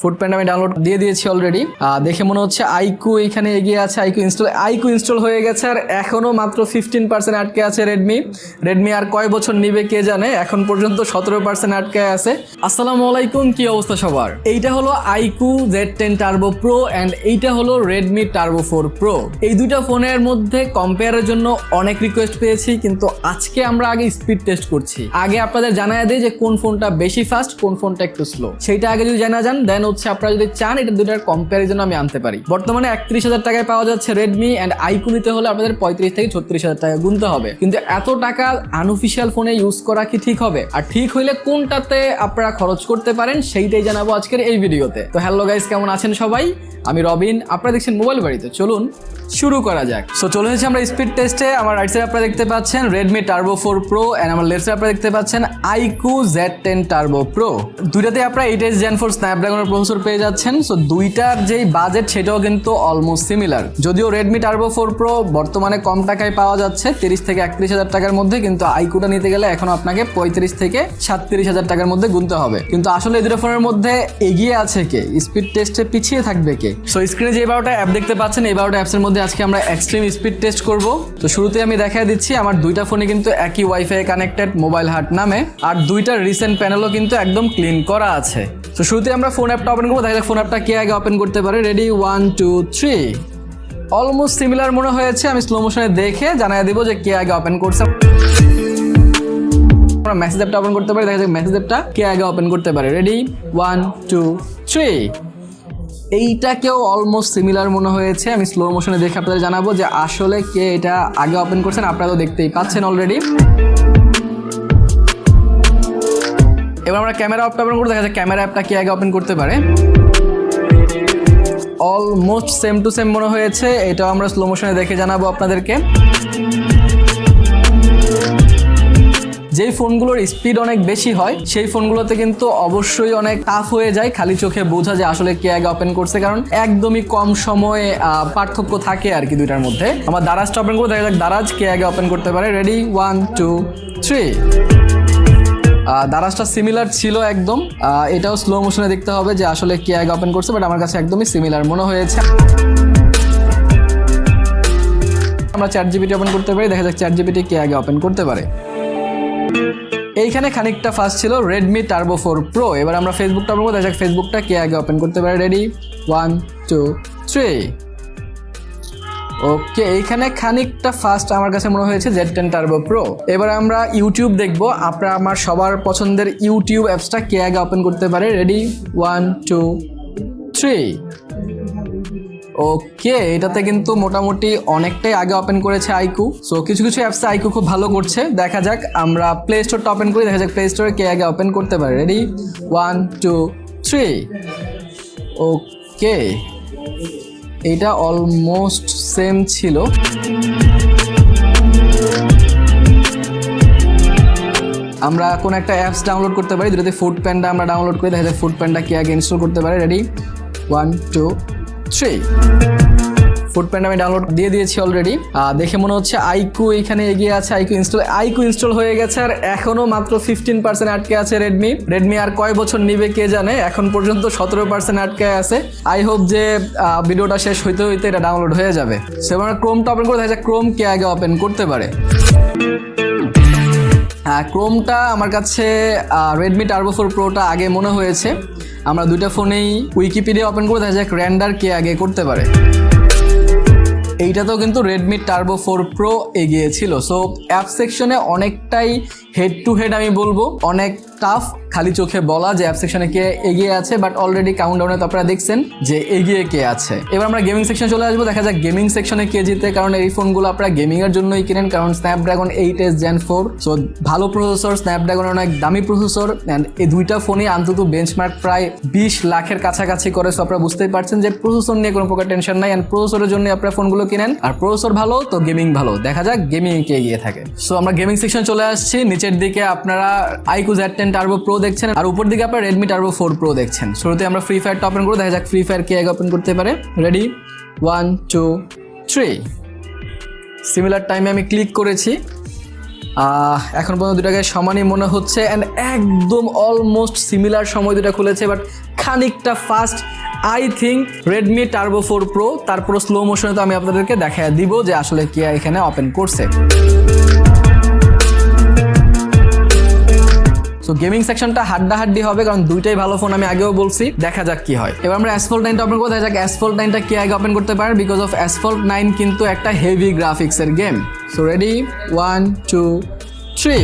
Food pant আমি download দিয়ে দিয়েছি অলরেডি দেখে মনে হচ্ছে আইকু এখানে এগিয়ে আছে, আইকু ইনস্টল আইকু ইনস্টল হয়ে গেছে আর এখনও মাত্র ফিফটিন পার্সেন্ট আটকে আছে রেডমি রেডমি আর কয় বছর নিবে কে জানে, এখন পর্যন্ত সতেরো পার্সেন্ট আটকে আছে। আসসালামু আলাইকুম, কি অবস্থা সবার? এইটা হলো iQOO Z ten turbo pro and এইটা হলো রেডমি টার্বো ফোর প্রো এই দুইটা ফোনের মধ্যে কম্পেয়ারের জন্য অনেক রিকোয়েস্ট পেয়েছি, কিন্তু আজকে আমরা আগে স্পিড টেস্ট করছি। আগে আপনাদের জানাই দিই যে কোন ফোনটা বেশি ফাস্ট কোন ফোনটা একটু স্লো সেইটা আগে যদি জানা যান দেন হচ্ছে, আপনারা যদি চান, এটা দুটার কম্প্যারিজন আমি আনতে পারি। বর্তমানে একত্রিশ হাজার টাকায় পাওয়া যাচ্ছে রেডমি অ্যান্ড আইকু নিতে হলে আপনাদের পঁয়ত্রিশ থেকে ছত্রিশ হাজার টাকা গুনতে হবে। কিন্তু এত টাকা আনঅফিসিয়াল ফোনে ইউজ করা কি ঠিক হবে? আর ঠিক হইলে কোনটাতে আপনারা খরচ করতে পারেন, সেইটাই জানাব আজকের এই ভিডিওতে। তো হ্যালো গাইস কেমন আছেন সবাই? আমি রবিন, আপনারা দেখছেন মোবাইল বাড়িতে চলুন শুরু করা যাক। সো চলে এসেছি আমরা স্পিড টেস্টে আমার রাইট সাইড আপনারা দেখতে পাচ্ছেন Redmi turbo four pro and আমার লেফট সাইড আপনারা দেখতে পাচ্ছেন iQOO Z ten turbo pro দুইটাতে আপনারা এইট এস জেন ফোর স্ন্যাপড্রাগনের প্রসেসর পেয়ে যাচ্ছেন সো দুইটার যেই বাজেট সেটাও কিন্তু অলমোস্ট সিমিলার যদিও রেডমি টার্বো ফোর প্রো বর্তমানে কম টাকায় পাওয়া যাচ্ছে, তিরিশ থেকে একত্রিশ হাজার টাকার মধ্যে, কিন্তু আইকুটা নিতে গেলে এখন আপনাকে পঁয়ত্রিশ থেকে সাতত্রিশ হাজার টাকার মধ্যে গুনতে হবে। কিন্তু আসলে এই দুটো ফোনের মধ্যে এগিয়ে আছে কে? স্পিড টেস্টে পিছিয়ে থাকবে কে? সো স্ক্রিনে যে বারোটা অ্যাপ দেখতে পাচ্ছেন, এই বারোটা অ্যাপসের মধ্যে আজকে আমরা এক্সট্রিম স্পিড টেস্ট করব। তো শুরুতে আমি দেখাই দিচ্ছি, আমার দুইটা ফোনে কিন্তু একই ওয়াইফাই কানেক্টেড মোবাইল হাট নামে, আর দুইটার রিসেন্ট প্যানেলও কিন্তু একদম ক্লিন করা আছে। তো শুরুতে আমরা ফোন অ্যাপটা ওপেন করব। যাক ফোন অ্যাপটা কে আগে ওপেন করতে পারে। Ready one two three almost similar মনে হয়েছে। আমি স্লো মোশনে দেখে জানাই দিব যে কে আগে ওপেন করছে। আমরা মেসেজ অ্যাপটা ওপেন করতে পারি। দেখা যাক মেসেজ অ্যাপটা কে আগে ওপেন করতে পারে। রেডি ওয়ান টু থ্রি এইটাকেও অলমোস্ট সিমিলার মনে হয়েছে। আমি স্লো মোশনে দেখে আপনাদের জানাব যে আসলে কে এটা আগে ওপেন করছেন। আপনারা তো দেখতেই পাচ্ছেন অলরেডি এবার আমরা ক্যামেরা অপটা ওপেন করে দেখা যাচ্ছে ক্যামেরা অ্যাপটা কি আগে ওপেন করতে পারে। অলমোস্ট সেম টু সেম মনে হয়েছে, এটাও আমরা স্লো মোশনে দেখে জানাব আপনাদেরকে। যেই ফোনগুলোর স্পিড অনেক বেশি হয়, সেই ফোনগুলোতে কিন্তু অবশ্যই অনেক টাফ হয়ে যায়, খালি চোখে বোঝা যে আসলে কে আগে ওপেন করছে, কারণ একদমই কম সময়ে পার্থক্য থাকে আর কি দুইটার মধ্যে। আমার দারাজটা ওপেন করে দেখা যাক দারাজ কে আগে ওপেন করতে পারে। রেডি ওয়ান টু থ্রি দারাজটা সিমিলার ছিল একদম। এটাও স্লো মোশনে দেখতে হবে যে আসলে কে আগে ওপেন করছে বাট আমার কাছে একদমই সিমিলার মনে হয়েছে। আমরা চ্যাট জিবিটি ওপেন করতে পারি, দেখা যাক চ্যাট জিবিটি কে আগে ওপেন করতে পারে। এইখানে খানিকটা ফার্স্ট ছিল রেডমি টার্বো ফোর প্রো এবার আমরা ফেসবুকটা করব, দেখা যাক ফেসবুকটা কে আগে ওপেন করতে পারে। Ready one two three okay এইখানে খানিকটা ফাস্ট আমার কাছে মনে হয়েছে জেড টেন টার্বো প্রো এবার আমরা ইউটিউব দেখব, আপনারা আমার সবার পছন্দের ইউটিউব অ্যাপসটা কে আগে ওপেন করতে পারে? Ready one two three okay, এটাতে কিন্তু মোটামুটি অনেকটাই আগে ওপেন করেছে আইকু। সো কিছু কিছু অ্যাপসে আইকু খুব ভালো করছে। দেখা যাক, আমরা প্লে স্টোরটা ওপেন করি, দেখা যাক প্লে স্টোরে কে আগে ওপেন করতে পারে। Ready one two three okay. এটা অলমোস্ট সেম ছিল। আমরা কোন একটা অ্যাপস ডাউনলোড করতে পারি, যেটাতে ফুড প্যান্ডা আমরা ডাউনলোড করি, দেখা যায় ফুড প্যান্ডা কে আগে ইনস্টল করতে পারে। Ready one two three food আমি ডাউনলোড দিয়ে দিয়েছি অলরেডি দেখে মনে হচ্ছে আইকু এখানে এগিয়ে আছে, আইকু ইনস্টল আইকু ইনস্টল হয়ে গেছে আর এখনও মাত্র ফিফটিন পার্সেন্ট আটকে আছে রেডমি রেডমি আর কয় বছর নিবে কে জানে, এখন পর্যন্ত সতেরো পার্সেন্ট আটকে আছে। আই হোপ যে ভিডিওটা শেষ হইতে হইতে এটা ডাউনলোড হয়ে যাবে। সে ক্রোমটা ওপেন করে দেখা যায় ক্রোম কে আগে ওপেন করতে পারে। হ্যাঁ ক্রোমটা আমার কাছে রেডমি টার্বো ফোর প্রোটা আগে মনে হয়েছে। আমরা দুইটা ফোনেই উইকিপিডিয়া ওপেন করে দেখা যাক র্যান্ডার কে আগে করতে পারে। এইটাতেও কিন্তু রেডমি টার্বো ফোর প্রো এগিয়েছিল। সো অ্যাপ সেকশনে অনেকটাই হেড টু হেড আমি বলব। অনেক টাফ খালি চোখে বলা যে অ্যাপ সেকশনে কে এগিয়ে আছে বাট অলরেডি কাউন্টডাউনে তো আপনারা দেখছেন যে এগিয়ে কে আছে। এবার আমরা গেমিং সেকশনে চলে আসব, দেখা যাক গেমিং সেকশনে কে জিতে, কারণ এই ফোনগুলো আপনারা গেমিং এর জন্যই কিনেন, কারণ Snapdragon eight S gen four so ভালো প্রসেসর স্ন্যাপড্রাগন অনেক দামি প্রসেসর অ্যান্ড এই দুইটা ফোনই অন্তত বেঞ্চমার্ক প্রায় বিশ লাখের কাছাকাছি করে সো আপনারা বুঝতেই পারছেন যে প্রসেসর নিয়ে কোনো প্রকার টেনশন নাই অ্যান্ড প্রসেসরের জন্য আপনারা ফোনগুলো কিনেন। আর প্রসেসর ভালো, তো গেমিং ভালো, দেখা যাক গেমিং কে এগিয়ে থাকে। সো আমরা গেমিং সেকশন চলে আসছি, নিচের দিকে আপনারা iQOO Z ten turbo pro দেখছেন, আর উপর দিকে আপনারা রেডমি টার্বো ফোর প্রো দেখছেন। শুরুতে আমরা ফ্রি ফায়ারটা ওপেন করব, দেখা যাক ফ্রি ফায়ার কে আগে ওপেন করতে পারে। Ready one two three similar টাইমে আমি ক্লিক করেছি। এখন পর্যন্ত দুটাকে সমানই মনে হচ্ছে অ্যান্ড একদম অলমোস্ট সিমিলার সময় দুটা খুলেছে বাট খানিকটা fast I think Redmi turbo four pro তারপর স্লো মোশনে তো আমি আপনাদেরকে দেখা দিব যে আসলে কে এখানে ওপেন করছে। সো গেমিং সেকশনটা হাড্ডাহাড্ডি হবে, কারণ দুইটাই ভালো ফোন আমি আগেও বলছি। দেখা যাক কি হয়। এবার আমরা অ্যাসফল্ট নাইনটা ওপেন করব। দেখা যাক অ্যাসফল্ট নাইনটা কে আগে ওপেন করতে পারে। বিকজ অফ অ্যাসফল্ট নাইন কিন্তু একটা হেভি গ্রাফিক্সের game so ready one two three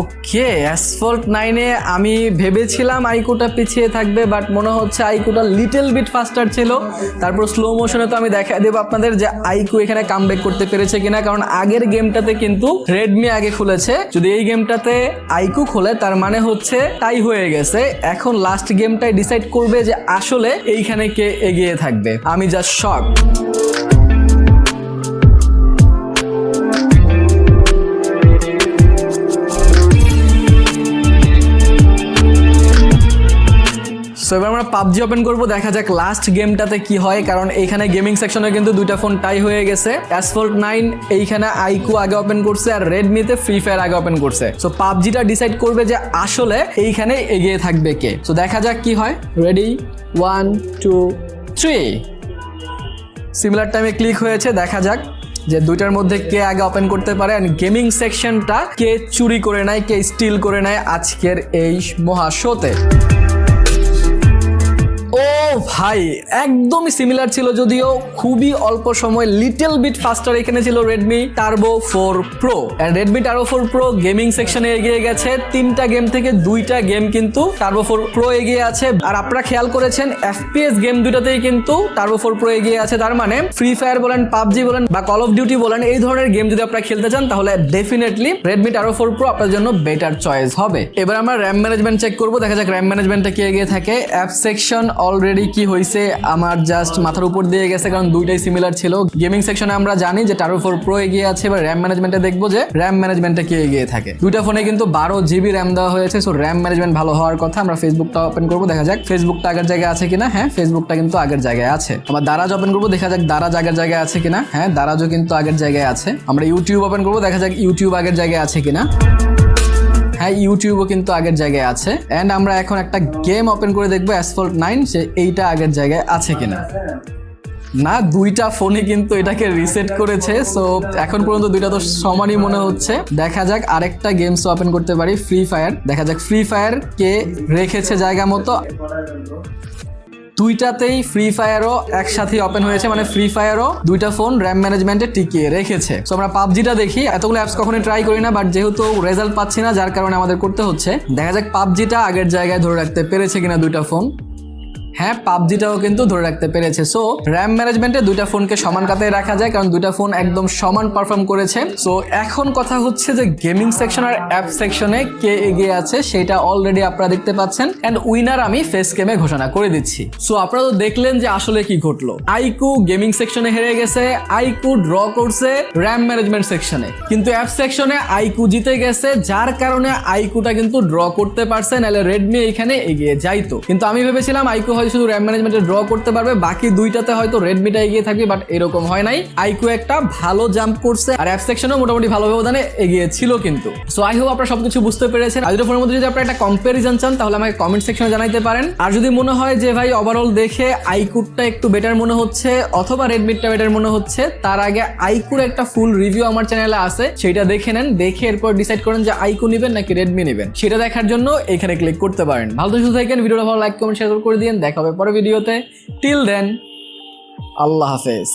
okay Asphalt নাইনে আমি ভেবেছিলাম আইকুটা পিছিয়ে থাকবে বাট মনে হচ্ছে আইকুটা লিটল বিট ফাস্টার ছিল। তারপর স্লো মোশনে তো আমি দেখা দেবো আপনাদের যে আইকু এখানে কাম করতে পেরেছে কিনা, কারণ আগের গেমটাতে কিন্তু রেডমি আগে খুলেছে। যদি এই গেমটাতে আইকু খোলে, তার মানে হচ্ছে তাই হয়ে গেছে। এখন লাস্ট গেমটাই ডিসাইড করবে যে আসলে এইখানে কে এগিয়ে থাকবে। আমি জাস্ট শক সো এবার আমরা পাবজি ওপেন করব, দেখা যাক লাস্ট গেমটাতে কি হয়, কারণ এইখানে গেমিং সেকশনে কিন্তু দুইটা ফোন টাই হয়ে গেছে। অ্যাসফল্ট নাইন এইখানে আইকু আগে ওপেন করছে আর রেডমিতে ফ্রি ফায়ার আগে ওপেন করছে। সো পাবজিটা ডিসাইড করবে যে আসলে এইখানে এগিয়ে থাকবে কে। সো দেখা যাক কি হয়। Ready one two three similar টাইমে ক্লিক হয়েছে, দেখা যাক যে দুইটার মধ্যে কে আগে ওপেন করতে পারে। অ্যান্ড গেমিং সেকশনটা কে চুরি করে নেয়, কে স্টিল করে নেয় আজকের এই মহা শোতে ও ভাই, একদমই সিমিলার ছিল যদিও খুবই অল্প সময় লিটল বিট ফাস্টার এখানে ছিল Redmi turbo four pro Redmi turbo four pro gaming সেকশনে এগিয়ে গেছে, তিনটা গেম থেকে দুইটা গেম কিন্তু টার্বো ফোর প্রো এগিয়ে আছে। আর আপনারা খেয়াল করেছেন এফপিএস গেম দুটাতেই কিন্তু টার্বো ফোর প্রো এগিয়ে আছে, তার মানে ফ্রি ফায়ার বলেন পাবজি বলেন বা কল অফ ডিউটি বলেন, এই ধরনের গেম যদি আপনারা খেলতে চান, তাহলে definitely Redmi turbo four pro আপনার জন্য বেটার চয়েস হবে। এবার আমরা র্যাম ম্যানেজমেন্ট চেক করব, দেখা যাক র্যাম ম্যানেজমেন্টটা কি এগিয়ে থাকে। অ্যাপ সেকশন অলরেডি কি হয়েছে আমার জাস্ট মাথার উপর দিয়ে গেছে, কারণ দুইটাই সিমিলার ছিল। গেমিং সেকশনে আমরা জানি যে টারো ফোর প্রো এগিয়ে আছে, এবার র্যাম ম্যানেজমেন্টে দেখব যে র্যাম ম্যানেজমেন্টে কি এগিয়ে থাকে। দুইটা ফোনে কিন্তু বারো জিবি র্যাম দেওয়া হয়েছে সো র্যাম ম্যানেজমেন্ট ভালো হওয়ার কথা আমরা ফেসবুকটা ওপেন করব, দেখা যাক ফেসবুকটা আগের জায়গায় আছে কিনা। হ্যাঁ ফেসবুকটা কিন্তু আগের জায়গায় আছে। আবার দারাজ ওপেন করব, দেখা যাক দারাজ আগের জায়গায় আছে কিনা। হ্যাঁ দারাজও কিন্তু আগের জায়গায় আছে। আমরা ইউটিউব ওপেন করব, দেখা যাক ইউটিউব আগের জায়গায় আছে কিনা। হ্যাঁ ইউটিউবও কিন্তু আগের জায়গায় আছে। অ্যান্ড আমরা এখন একটা গেম ওপেন করে দেখব অ্যাসফল্ট নাইন সে এইটা আগের জায়গায় আছে কিনা। না, দুইটা ফোনে কিন্তু এটাকে রিসেট করেছে সো এখন পর্যন্ত দুইটা তো সমানই মনে হচ্ছে। দেখা যাক আরেকটা গেমস ওপেন করতে পারি ফ্রি ফায়ার দেখা যাক ফ্রি ফায়ার কে রেখেছে জায়গা মতো। দুইটাতেই ফ্রি ফায়ারও একসাথে ওপেন হয়েছে মানে ফ্রি ফায়ারও দুইটা ফোন র্যাম ম্যানেজমেন্টে টিকিয়ে রেখেছে। সো আমরা পাবজিটা দেখি, এতগুলো অ্যাপস কখনো ট্রাই করি না বাট যেহেতু রেজাল্ট পাচ্ছি না, যার কারণে আমাদের করতে হচ্ছে। দেখা যাক পাবজিটা আগের জায়গায় ধরে রাখতে পেরেছে কিনা দুইটা ফোন হ্যাঁ পাবজিটাও কিন্তু ধরে রাখতে পেরেছে। সো র্যাম ম্যানেজমেন্টে দুইটা ফোনকে সমান কাতায় রাখা যায়, কারণ দুইটা ফোন একদম সমান পারফর্ম করেছে। সো এখন কথা হচ্ছে যে গেমিং সেকশন আর অ্যাপ সেকশনে কে এগিয়ে আছে, সেটা অলরেডি আপনারা দেখতে পাচ্ছেন। অ্যান্ড উইনার আমি ফেস গেমে ঘোষণা করে দিচ্ছি। সো আপনারা তো দেখলেন যে আসলে কি ঘটলো। আইকু গেমিং সেকশনে হেরে গেছে, আইকু ড্র করছে র্যাম ম্যানেজমেন্ট সেকশনে কিন্তু অ্যাপ সেকশনে আইকু জিতে গেছে, যার কারণে আইকুটা কিন্তু ড্র করতে পারছে, নাহলে রেডমি এখানে এগিয়ে যাইতো। কিন্তু আমি ভেবেছিলাম আইকু হয়তো শুধু র্যাম ম্যানেজমেন্টে ড্র করতে পারবে, বাকি দুইটাতে হয়তো রেডমিটা এগিয়ে থাকবে বাট এরকম হয় নাই। আইকু একটা ভালো জাম্প করছে, আর অ্যাপ সেকশনও মোটামুটি ভালো ব্যবধানে এগিয়ে ছিল কিন্তু। সো আই হোপ আপনারা সবকিছু বুঝতে পেরেছেন। আজকের ফোনের মধ্যে যদি আপনারা একটা কম্পারিজন চান, তাহলে আমাকে কমেন্ট সেকশনে জানাইতে পারেন। আর যদি মনে হয় যে, ভাই ওভারঅল দেখে আইকুরটা একটু বেটার মনে হচ্ছে, অথবা রেডমিটা বেটার মনে হচ্ছে, তার আগে আইকুর একটা ফুল রিভিউ আমার চ্যানেলে আছে, সেটা দেখে নেন, দেখে এরপর ডিসাইড করেন যে আইকু নেবেন নাকি রেডমি নেবেন। সেটা দেখার জন্য এখানে ক্লিক করতে পারেন। ভালো সুস্থ থাকেন, ভিডিওটা ভালো লাইক কমেন্ট শেয়ার করে দিন। দেখা হবে পরে ভিডিওতে। টিল দেন আল্লাহ হাফেজ।